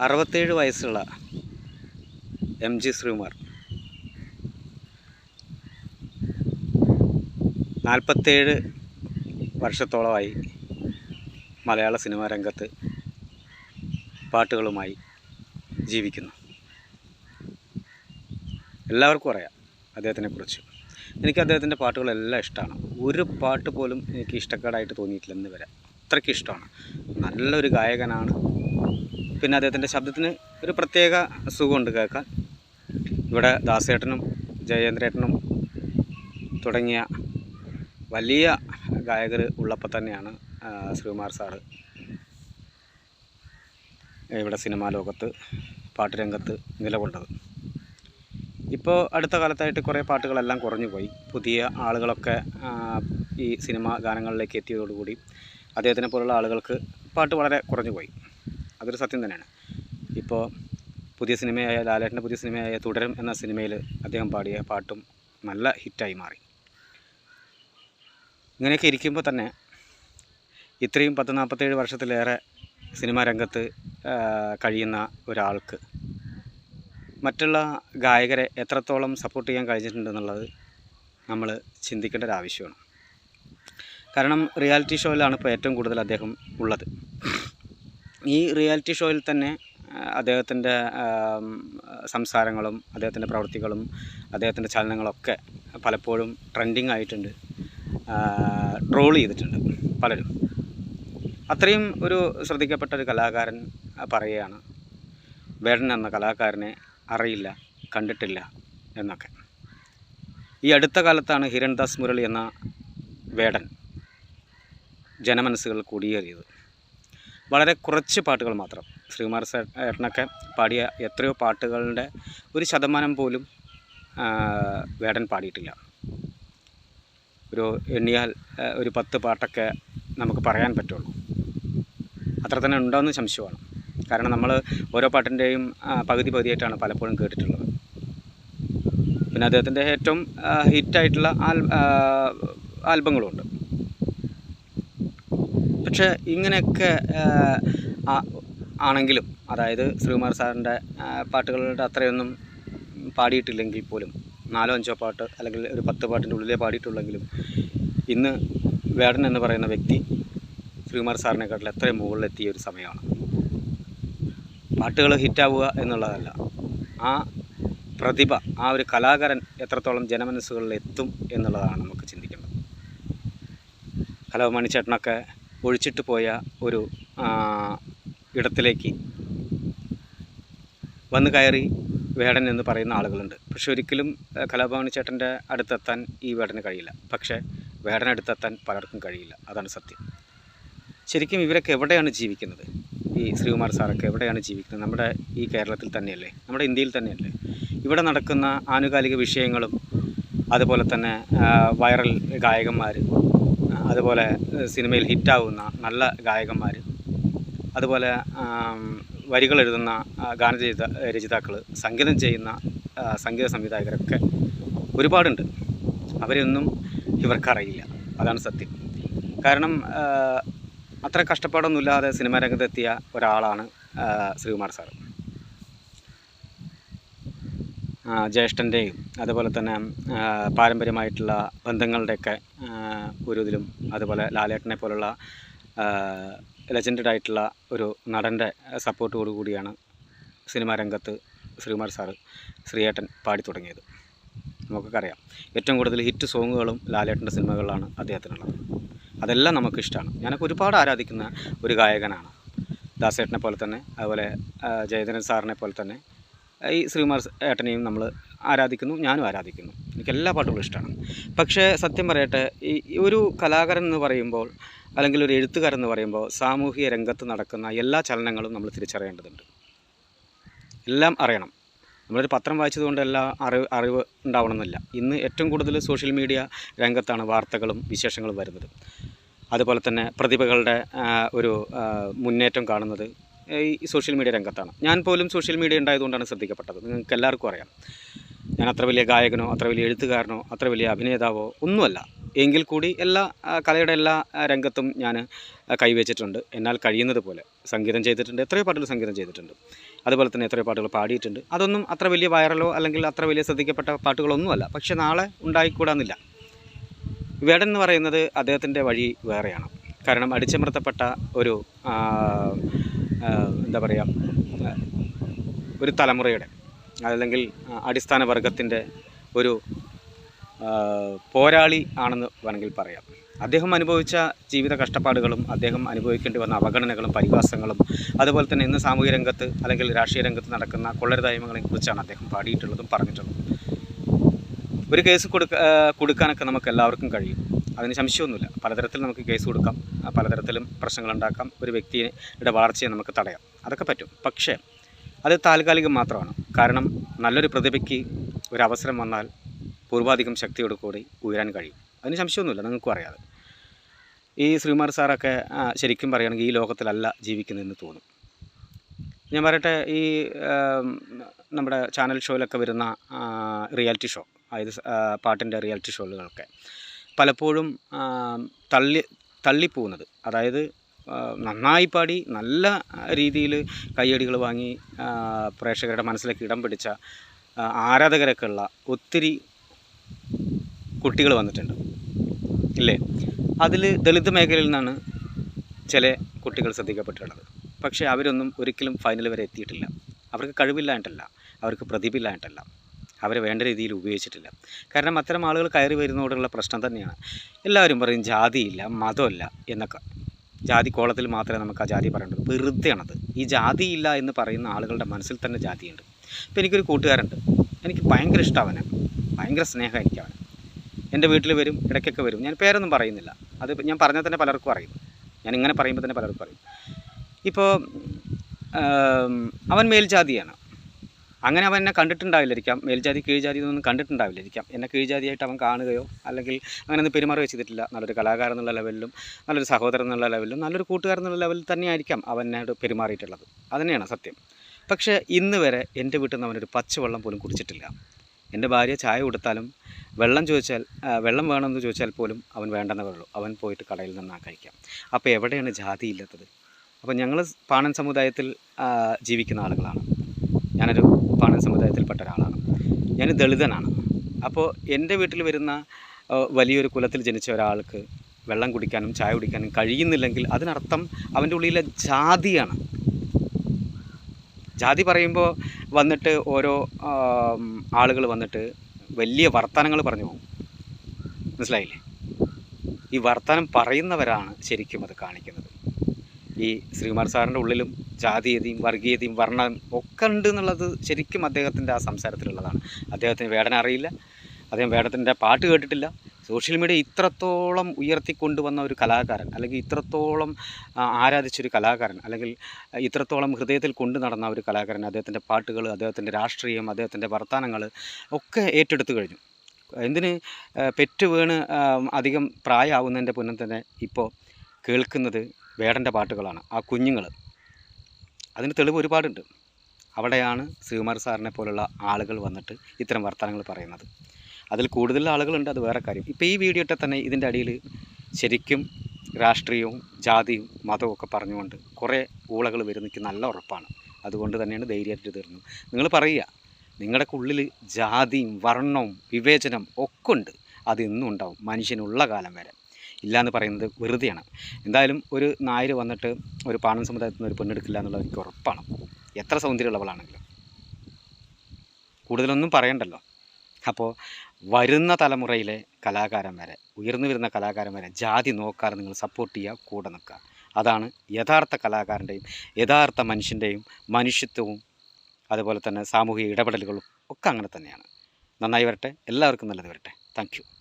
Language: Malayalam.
അറുപത്തേഴ് വയസ്സുള്ള എം ജി ശ്രീകുമാർ. നാൽപ്പത്തേഴ് വർഷത്തോളമായി മലയാള സിനിമാ രംഗത്ത് പാട്ടുകളുമായി ജീവിക്കുന്നു. എല്ലാവർക്കും അറിയാം അദ്ദേഹത്തിനെക്കുറിച്ച്. എനിക്ക് അദ്ദേഹത്തിന്റെ പാട്ടുകളെല്ലാം ഇഷ്ടമാണ്. ഒരു പാട്ട് പോലും എനിക്ക് ഇഷ്ടക്കേടായിട്ട് തോന്നിയിട്ടില്ല എന്ന് വരെ. അത്രയ്ക്ക് ഇഷ്ടമാണ്. നല്ലൊരു ഗായകനാണ്. പിന്നെ അദ്ദേഹത്തിന്റെ ശബ്ദത്തിന് ഒരു പ്രത്യേക സുഖമുണ്ട് കേൾക്കാൻ. ഇവിടെ ദാസേട്ടനും ജയേന്ദ്രേട്ടനും തുടങ്ങിയ വലിയ ഗായകർ ഉള്ളപ്പോൾ തന്നെയാണ് ശ്രീകുമാർ സാറ് ഇവിടെ സിനിമാ ലോകത്ത് പാട്ടുരംഗത്ത് നിലകൊണ്ടത്. ഇപ്പോൾ അടുത്ത കാലത്തായിട്ട് കുറേ പാട്ടുകളെല്ലാം കുറഞ്ഞു പോയി. പുതിയ ആളുകളൊക്കെ ഈ സിനിമാ ഗാനങ്ങളിലേക്ക് എത്തിയതോടുകൂടി അദ്ദേഹത്തിനെ പോലുള്ള ആളുകൾക്ക് പാട്ട് വളരെ കുറഞ്ഞു പോയി. അതൊരു സത്യം തന്നെയാണ്. ഇപ്പോൾ പുതിയ സിനിമയായ ലാലേട്ടന്റെ പുതിയ സിനിമയായ തുടരും എന്ന സിനിമയിൽ അദ്ദേഹം പാടിയ പാട്ടും നല്ല ഹിറ്റായി മാറി. ഇങ്ങനെയൊക്കെ ഇരിക്കുമ്പോൾ തന്നെ ഇത്രയും പത്ത് നാൽപ്പത്തേഴ് വർഷത്തിലേറെ സിനിമാ രംഗത്ത് കഴിയുന്ന ഒരാൾക്ക് മറ്റുള്ള ഗായകരെ എത്രത്തോളം സപ്പോർട്ട് ചെയ്യാൻ കഴിഞ്ഞിട്ടുണ്ടെന്നുള്ളത് നമ്മൾ ചിന്തിക്കേണ്ട ഒരു ആവശ്യമാണ്. കാരണം റിയാലിറ്റി ഷോയിലാണ് ഇപ്പോൾ ഏറ്റവും കൂടുതൽ അദ്ദേഹം ഉള്ളത്. ഈ റിയാലിറ്റി ഷോയിൽ തന്നെ അദ്ദേഹത്തിന്റെ സംസാരങ്ങളും അദ്ദേഹത്തിന്റെ പ്രവൃത്തികളും അദ്ദേഹത്തിന്റെ ചലനങ്ങളൊക്കെ പലപ്പോഴും ട്രെൻഡിങ് ആയിട്ടുണ്ട്. ട്രോൾ ചെയ്തിട്ടുണ്ട് പലരും. അത്രയും ഒരു ശ്രദ്ധിക്കപ്പെട്ട ഒരു കലാകാരൻ പറയുകയാണ് വേടൻ എന്ന കലാകാരനെ അറിയില്ല കണ്ടിട്ടില്ല എന്നൊക്കെ. ഈ അടുത്ത കാലത്താണ് ഹിരൺദാസ് മുരളി എന്ന വേടൻ ജനമനസ്സുകൾ കുടിയേറിയത്. വളരെ കുറച്ച് പാട്ടുകൾ മാത്രം. ശ്രീകുമാർ ഏട്ടനൊക്കെ പാടിയ എത്രയോ പാട്ടുകളുടെ ഒരു ശതമാനം പോലും വേടൻ പാടിയിട്ടില്ല. ഒരു എണ്ണിയാൽ ഒരു പത്ത് പാട്ടൊക്കെ നമുക്ക് പറയാൻ പറ്റുള്ളൂ. അത്ര തന്നെ ഉണ്ടോയെന്ന് സംശയമാണ്. കാരണം നമ്മൾ ഓരോ പാട്ടിന്റെയും പകുതി പകുതിയായിട്ടാണ് പലപ്പോഴും കേട്ടിട്ടുള്ളത്. പിന്നെ അദ്ദേഹത്തിന്റെ ഏറ്റവും ഹിറ്റായിട്ടുള്ള ആൽ ആൽബങ്ങളുണ്ട്. പക്ഷേ ഇങ്ങനെയൊക്കെ ആണെങ്കിലും അതായത് ശ്രീകുമാർ സാറിന്റെ പാട്ടുകളുടെ അത്രയൊന്നും പാടിയിട്ടില്ലെങ്കിൽ പോലും നാലോ അഞ്ചോ പാട്ട് അല്ലെങ്കിൽ ഒരു പത്ത് പാട്ടിന്റെ ഉള്ളിലേ പാടിയിട്ടുള്ളെങ്കിലും ഇന്ന് വേടൻ എന്ന് പറയുന്ന വ്യക്തി ശ്രീകുമാർ സാറിനെക്കാട്ടിൽ എത്രയും മുകളിലെത്തിയ ഒരു സമയമാണ്. പാട്ടുകൾ ഹിറ്റാവുക എന്നുള്ളതല്ല. ആ പ്രതിഭ ആ ഒരു കലാകാരൻ എത്രത്തോളം ജനമനസ്സുകളിൽ എത്തും എന്നുള്ളതാണ് നമുക്ക് ചിന്തിക്കേണ്ടത്. ഹലോ ചേട്ടനൊക്കെ ഒഴിച്ചിട്ട് പോയ ഒരു ഇടത്തിലേക്ക് വന്ന് കയറി വേടൻ എന്ന് പറയുന്ന ആളുകളുണ്ട്. പക്ഷെ ഒരിക്കലും കലാഭവനി ചേട്ടന്റെ അടുത്തെത്താൻ ഈ വേടന് കഴിയില്ല. പക്ഷേ വേടനടുത്തെത്താൻ പലർക്കും കഴിയില്ല. അതാണ് സത്യം. ശരിക്കും ഇവരൊക്കെ എവിടെയാണ് ജീവിക്കുന്നത്? ഈ ശ്രീകുമാർ സാറൊക്കെ എവിടെയാണ് ജീവിക്കുന്നത്? നമ്മുടെ ഈ കേരളത്തിൽ തന്നെയല്ലേ? നമ്മുടെ ഇന്ത്യയിൽ തന്നെയല്ലേ? ഇവിടെ നടക്കുന്ന ആനുകാലിക വിഷയങ്ങളും അതുപോലെ തന്നെ വൈറൽ ഗായകന്മാർ അതുപോലെ സിനിമയിൽ ഹിറ്റാവുന്ന നല്ല ഗായകന്മാർ അതുപോലെ വരികൾ എഴുതുന്ന ഗാന രചിതാക്കൾ സംഗീതം ചെയ്യുന്ന സംഗീത സംവിധായകരൊക്കെ ഒരുപാടുണ്ട്. അവരെയൊന്നും ഇവർക്കറിയില്ല. അതാണ് സത്യം. കാരണം അത്ര കഷ്ടപ്പാടൊന്നുമില്ലാതെ സിനിമാ രംഗത്തെത്തിയ ഒരാളാണ് ശ്രീകുമാർ സാറ് ആ, ജ്യേഷ്ഠന്റെയും അതുപോലെ തന്നെ പാരമ്പര്യമായിട്ടുള്ള ബന്ധങ്ങളുടെയൊക്കെ ഒരു ഇതിലും അതുപോലെ ലാലേട്ടനെ പോലുള്ള ലെജൻഡഡ് ആയിട്ടുള്ള ഒരു നടന്റെ സപ്പോർട്ടോടു കൂടിയാണ് സിനിമാ രംഗത്ത് ശ്രീകുമാർ സാറ് ശ്രീയേട്ടൻ പാടി തുടങ്ങിയത്. നമുക്കൊക്കെ അറിയാം. ഏറ്റവും കൂടുതൽ ഹിറ്റ് സോങ്ങുകളും ലാലേട്ടന്റെ സിനിമകളിലാണ് അദ്ദേഹത്തിനുള്ളത്. അതെല്ലാം നമുക്കിഷ്ടമാണ് ഞാനൊക്കെ ഒരുപാട് ആരാധിക്കുന്ന ഒരു ഗായകനാണ്. ദാസേട്ടനെ പോലെ തന്നെ അതുപോലെ ജയചന്ദ്രൻ സാറിനെ പോലെ തന്നെ ഈ ശ്രീകുമാർ ഏട്ടനെയും നമ്മൾ ആരാധിക്കുന്നു ഞാനും ആരാധിക്കുന്നു. എനിക്ക് എല്ലാ പാട്ടുകളും ഇഷ്ടമാണ്. പക്ഷേ സത്യം പറയട്ടെ ഈ ഒരു കലാകാരൻ എന്ന് പറയുമ്പോൾ അല്ലെങ്കിൽ ഒരു എഴുത്തുകാരൻ എന്ന് പറയുമ്പോൾ സാമൂഹിക രംഗത്ത് നടക്കുന്ന എല്ലാ ചലനങ്ങളും നമ്മൾ തിരിച്ചറിയേണ്ടതുണ്ട്. എല്ലാം അറിയണം. നമ്മളൊരു പത്രം വായിച്ചതുകൊണ്ട് എല്ലാ അറിവ് അറിവ് ഉണ്ടാവണമെന്നില്ല. ഇന്ന് ഏറ്റവും കൂടുതൽ സോഷ്യൽ മീഡിയ രംഗത്താണ് വാർത്തകളും വിശേഷങ്ങളും വരുന്നത്. അതുപോലെ തന്നെ പ്രതിഭകളുടെ ഒരു മുന്നേറ്റം കാണുന്നത് ഈ സോഷ്യൽ മീഡിയ രംഗത്താണ്. ഞാൻ പോലും സോഷ്യൽ മീഡിയ ഉണ്ടായതുകൊണ്ടാണ് ശ്രദ്ധിക്കപ്പെട്ടത്. നിങ്ങൾക്ക് എല്ലാവർക്കും അറിയാം. ഞാൻ അത്ര വലിയ ഗായകനോ അത്ര വലിയ എഴുത്തുകാരനോ അത്ര വലിയ അഭിനേതാവോ ഒന്നുമല്ല. എങ്കിൽ കൂടി എല്ലാ കലയുടെ എല്ലാ രംഗത്തും ഞാൻ കൈവച്ചിട്ടുണ്ട്. എന്നാൽ കഴിയുന്നത് പോലെ സംഗീതം ചെയ്തിട്ടുണ്ട്. എത്രയോ പാട്ടുകൾ സംഗീതം ചെയ്തിട്ടുണ്ട്. അതുപോലെ തന്നെ എത്രയോ പാട്ടുകൾ പാടിയിട്ടുണ്ട്. അതൊന്നും അത്ര വലിയ വൈറലോ അല്ലെങ്കിൽ അത്ര വലിയ ശ്രദ്ധിക്കപ്പെട്ട പാട്ടുകളൊന്നുമല്ല. പക്ഷേ നാളെ ഉണ്ടായിക്കൂടാന്നില്ല. വേടൻ എന്ന് പറയുന്നത് അദ്ദേഹത്തിന്റെ വഴി വേറെയാണ്. കാരണം അടിച്ചമർത്തപ്പെട്ട ഒരു എന്താ പറയുക ഒരു തലമുറയുടെ അല്ലെങ്കിൽ അടിസ്ഥാന വർഗത്തിന്റെ ഒരു പോരാളി ആണെന്ന് വേണമെങ്കിൽ പറയാം. അദ്ദേഹം അനുഭവിച്ച ജീവിത കഷ്ടപ്പാടുകളും അദ്ദേഹം അനുഭവിക്കേണ്ടി വന്ന അവഗണനകളും പരിഹാസങ്ങളും അതുപോലെ തന്നെ ഇന്ന് സാമൂഹ്യ രംഗത്ത് അല്ലെങ്കിൽ രാഷ്ട്രീയ രംഗത്ത് നടക്കുന്ന കൊള്ളരുതായ്മകളെ കുറിച്ചാണ് അദ്ദേഹം പാടിയിട്ടുള്ളതും പറഞ്ഞിട്ടുള്ളതും. ഒരു കേസ് കൊടുക്ക കൊടുക്കാനൊക്കെ നമുക്ക് എല്ലാവർക്കും കഴിയും. അതിന് സംശയമൊന്നുമില്ല. പലതരത്തിൽ നമുക്ക് കേസ് കൊടുക്കാം. പലതരത്തിലും പ്രശ്നങ്ങളുണ്ടാക്കാം. ഒരു വ്യക്തിയുടെ വളർച്ചയെ നമുക്ക് തടയാം. അതൊക്കെ പറ്റും. പക്ഷേ അത് താൽക്കാലികം മാത്രമാണ്. കാരണം നല്ലൊരു പ്രതിഭയ്ക്ക് ഒരു അവസരം വന്നാൽ പൂർവാധികം ശക്തിയോട് കൂടി ഉയരാൻ കഴിയും. അതിന് സംശയമൊന്നുമില്ല. നിങ്ങൾക്കും അറിയാതെ ഈ ശ്രീമാർ സാറൊക്കെ ശരിക്കും പറയുകയാണെങ്കിൽ ഈ ലോകത്തിലല്ല ജീവിക്കുന്നതെന്ന് തോന്നും. ഞാൻ പറയട്ടെ ഈ നമ്മുടെ ചാനൽ ഷോയിലൊക്കെ വരുന്ന റിയാലിറ്റി ഷോ അതായത് പാട്ടിന്റെ റിയാലിറ്റി ഷോകളൊക്കെ പലപ്പോഴും തള്ളി തള്ളിപ്പോകുന്നത്. അതായത് നന്നായി പാടി നല്ല രീതിയിൽ കയ്യടികൾ വാങ്ങി പ്രേക്ഷകരുടെ മനസ്സിലേക്ക് ഇടം പിടിച്ച ആരാധകരൊക്കെ ഉള്ള ഒത്തിരി കുട്ടികൾ വന്നിട്ടുണ്ട്. ഇല്ലേ? അതിൽ ദളിത് മേഖലയിൽ നിന്നാണ് ചില കുട്ടികൾ ശ്രദ്ധിക്കപ്പെട്ടിട്ടുള്ളത്. പക്ഷേ അവരൊന്നും ഒരിക്കലും ഫൈനൽ വരെ എത്തിയിട്ടില്ല. അവർക്ക് കഴിവില്ലായിട്ടല്ല അവർക്ക് പ്രതിഭയില്ലായിട്ടല്ല അവരെ വേണ്ട രീതിയിൽ ഉപയോഗിച്ചിട്ടില്ല. കാരണം അത്തരം ആളുകൾ കയറി വരുന്നതോടുള്ള പ്രശ്നം തന്നെയാണ്. എല്ലാവരും പറയും ജാതിയില്ല മതമില്ല എന്നൊക്കെ. ജാതി കോളത്തിൽ മാത്രമേ നമുക്ക് ആ ജാതി പറയേണ്ടത് വെറുതെയാണത്. ഈ ജാതിയില്ല എന്ന് പറയുന്ന ആളുകളുടെ മനസ്സിൽ തന്നെ ജാതിയുണ്ട്. ഇപ്പോൾ എനിക്കൊരു കൂട്ടുകാരുണ്ട് എനിക്ക് ഭയങ്കര ഇഷ്ടമാണ് ഭയങ്കര സ്നേഹം എനിക്ക് എന്റെ വീട്ടിൽ വരും ഇടയ്ക്കൊക്കെ വരും. ഞാൻ പേരൊന്നും പറയുന്നില്ല. അത് ഞാൻ പറഞ്ഞാൽ തന്നെ പലർക്കും അറിയും. ഞാൻ ഇങ്ങനെ പറയുമ്പോൾ തന്നെ പലർക്കും അറിയും. ഇപ്പോൾ അവൻ മേൽജാതിയാണ്. അങ്ങനെ അവൻ എന്നെ കണ്ടിട്ടുണ്ടാവില്ലായിരിക്കാം. മേൽജാതി കീഴ്ജാതി എന്നൊന്നും കണ്ടിട്ടുണ്ടാവില്ലായിരിക്കാം. എന്നെ കീഴ്ജാതിയായിട്ട് അവൻ കാണുകയോ അല്ലെങ്കിൽ അങ്ങനെ ഒന്നും പെരുമാറുകയോ വെച്ചിട്ടില്ല നല്ലൊരു കലാകാരൻ എന്നുള്ള ലെവലിലും നല്ലൊരു സഹോദരൻ എന്നുള്ള ലെവലിലും നല്ലൊരു കൂട്ടുകാരൻ എന്നുള്ള ലെവലിൽ തന്നെയായിരിക്കാം അവൻ എന്നോട് പെരുമാറിയിട്ടുള്ളത്. അതുതന്നെയാണ് സത്യം. പക്ഷേ ഇന്ന് വരെ എന്റെ വീട്ടിൽ നിന്ന് അവനൊരു പച്ചവെള്ളം പോലും കുടിച്ചിട്ടില്ല. എന്റെ ഭാര്യ ചായ കൊടുത്താലും വെള്ളം ചോദിച്ചാൽ വെള്ളം വേണമെന്ന് ചോദിച്ചാൽ പോലും അവൻ വേണ്ടെന്നേ പറയുള്ളൂ അവൻ പോയിട്ട് കടയിൽ നിന്നാ കഴിക്കാം. അപ്പോൾ എവിടെയാണ് ജാതി ഇല്ലാത്തത്? അപ്പോൾ ഞങ്ങൾ പാണൻ സമുദായത്തിൽ ജീവിക്കുന്ന ആളുകളാണ്. ഞാനൊരു പാണൻ സമുദായത്തിൽപ്പെട്ട ഒരാളാണ്. ഞാൻ ദളിതനാണ്. അപ്പോൾ എന്റെ വീട്ടിൽ വരുന്ന വലിയൊരു കുലത്തിൽ ജനിച്ച ഒരാൾക്ക് വെള്ളം കുടിക്കാനും ചായ കുടിക്കാനും കഴിയുന്നില്ലെങ്കിൽ അതിനർത്ഥം അവന്റെ ഉള്ളിലെ ജാതിയാണ്. ജാതി പറയുമ്പോൾ വന്നിട്ട് ഓരോ ആളുകൾ വന്നിട്ട് വലിയ വർത്തമാനങ്ങൾ പറഞ്ഞു പോകും. മനസ്സിലായില്ലേ? ഈ വർത്തമാനം പറയുന്നവരാണ് ശരിക്കും അത് കാണിക്കുന്നത്. ഈ ശ്രീകുമാർ സാറിന്റെ ഉള്ളിലും ജാതീയതയും വർഗീയതയും വർണം ഒക്കെ ഉണ്ട് എന്നുള്ളത് ശരിക്കും അദ്ദേഹത്തിന്റെ ആ സംസാരത്തിലുള്ളതാണ്. അദ്ദേഹത്തിന് വേടന അറിയില്ല. അദ്ദേഹം വേടത്തിന്റെ പാട്ട് കേട്ടിട്ടില്ല. സോഷ്യൽ മീഡിയ ഇത്രത്തോളം ഉയർത്തിക്കൊണ്ടുവന്ന ഒരു കലാകാരൻ അല്ലെങ്കിൽ ഇത്രത്തോളം ആരാധിച്ചൊരു കലാകാരൻ അല്ലെങ്കിൽ ഇത്രത്തോളം ഹൃദയത്തിൽ കൊണ്ടു നടന്ന ഒരു കലാകാരൻ അദ്ദേഹത്തിന്റെ പാട്ടുകൾ അദ്ദേഹത്തിന്റെ രാഷ്ട്രീയം അദ്ദേഹത്തിന്റെ വർത്തമാനങ്ങൾ ഒക്കെ ഏറ്റെടുത്തു കഴിഞ്ഞു. എന്തിന് പെറ്റ് വീണ് അധികം പ്രായമാവുന്നതിന്റെ പുനം തന്നെ ഇപ്പോൾ കേൾക്കുന്നത് വേടന്റെ പാട്ടുകളാണ്. ആ കുഞ്ഞുങ്ങൾ. അതിന് തെളിവ് ഒരുപാടുണ്ട്. അവിടെയാണ് ശ്രീകുമാർ സാറിനെ പോലുള്ള ആളുകൾ വന്നിട്ട് ഇത്തരം വർത്തമാനങ്ങൾ പറയുന്നത്. അതിൽ കൂടുതൽ ആളുകളുണ്ട് അത് വേറെ കാര്യം. ഇപ്പോൾ ഈ വീഡിയോ ഇട്ടാൽ തന്നെ ഇതിന്റെ അടിയിൽ ശരിക്കും രാഷ്ട്രീയവും ജാതിയും മതവും ഒക്കെ പറഞ്ഞുകൊണ്ട് കുറേ ഊളകൾ വരും എനിക്ക് നല്ല ഉറപ്പാണ്. അതുകൊണ്ട് തന്നെയാണ് ധൈര്യമായിട്ട് തീർന്നത് നിങ്ങൾ പറയുക നിങ്ങളുടെ ഉള്ളിൽ ജാതിയും വർണവും വിവേചനം ഒക്കെ ഉണ്ട്. അത് ഇന്നും ഉണ്ടാവും. മനുഷ്യനുള്ള കാലം വരെ. ഇല്ല എന്ന് പറയുന്നത് വെറുതെയാണ്. എന്തായാലും ഒരു നായർ വന്നിട്ട് ഒരു പാണൻ സമുദായത്തിൽ നിന്ന് ഒരു പെണ്ണെടുക്കില്ല എന്നുള്ളത് എനിക്ക് ഉറപ്പാണ്. എത്ര സൗന്ദര്യമുള്ളവളാണെങ്കിലും. കൂടുതലൊന്നും പറയണ്ടല്ലോ. അപ്പോൾ വരുന്ന തലമുറയിലെ കലാകാരന്മാരെ ഉയർന്നു വരുന്ന കലാകാരന്മാരെ ജാതി നോക്കാതെ നിങ്ങൾ സപ്പോർട്ട് ചെയ്യുക കൂടെ നിൽക്കുക. അതാണ് യഥാർത്ഥ കലാകാരന്റെയും യഥാർത്ഥ മനുഷ്യന്റെയും മനുഷ്യത്വവും അതുപോലെ തന്നെ സാമൂഹിക ഇടപെടലുകളും ഒക്കെ അങ്ങനെ തന്നെയാണ്. നന്നായി വരട്ടെ. എല്ലാവർക്കും നല്ലത് വരട്ടെ. താങ്ക്